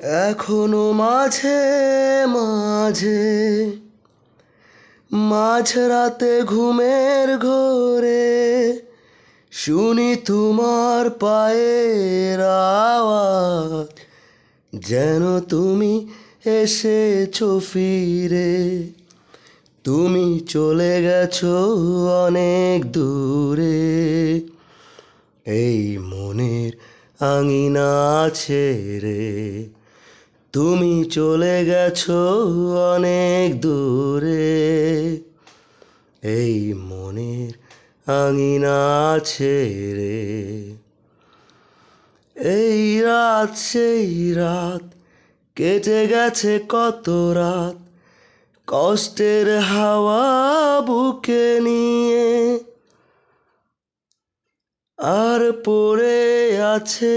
এখনও মাঝে মাঝে মাঝরাতে ঘুমের ঘোরে শুনি তোমার পায়ের আওয়াজ, যেন তুমি এসেছ ফিরে। তুমি চলে গেছো অনেক দূরে, এই মনের আঙিনা ছেড়ে। তুমি চলে গেছো অনেক দূরে। এই মনের আঙিনা ছেড়ে এই রাত, সেই রাত কেটে গেছে কত রাত। কষ্টের হাওয়া বুকে নিয়ে আর পড়ে আছে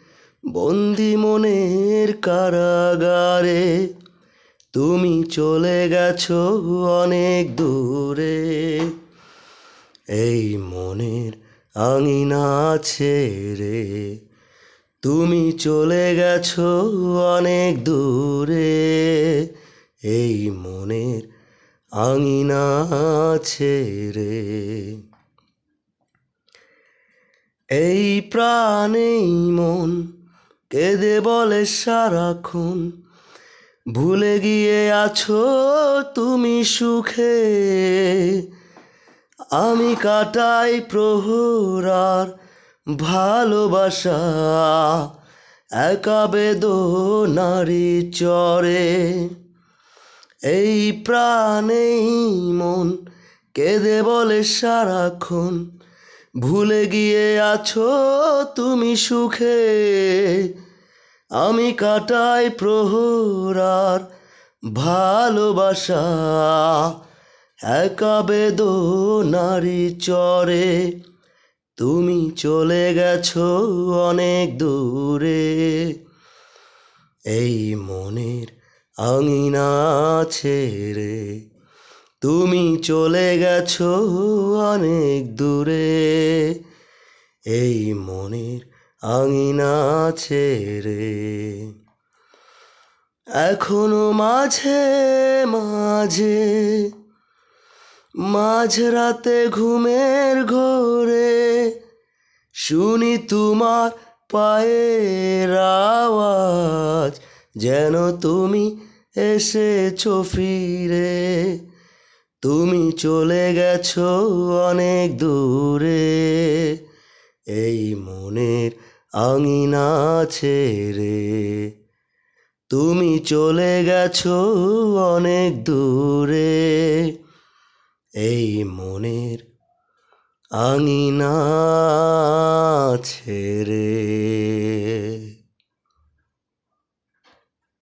বন্দি মনের কারাগারে, তুমি চলে গেছো অনেক দূরে। এই মনের আঙিনা ছেড়ে, তুমি চলে গেছো অনেক দূরে। এই মনের আঙিনা ছেড়ে। এই প্রাণেই মন কেঁদে বলে সারাক্ষণ ভুলে গিয়ে আছো তুমি সুখে। আমি কাটাই প্রহরার ভালোবাসা, একা বেদনারি চরে। এই প্রাণেই মন, কেঁদে বলে সারাক্ষণ ভুলে গিয়ে আছো তুমি সুখে। আমি কাটাই প্রহরার ভালোবাসা। একা বেদনারি চরে তুমি চলে গেছো অনেক দূরে। এই মনের আঙিনা ছেড়ে তুমি চলে গেছো অনেক দূরে। এই মনের আঙিনা ছেড়ে। এখনও মাঝে মাঝে, মাঝরাতে ঘুমের ঘোরে, শুনি তোমার পায়ের আওয়াজ, যেন তুমি এসেছ ফিরে। তুমি চলে গেছো অনেক দূরে। এই মনের আঙিনা ছেড়ে। তুমি চলে গেছো অনেক দূরে। এই মনের আঙিনা ছেড়ে।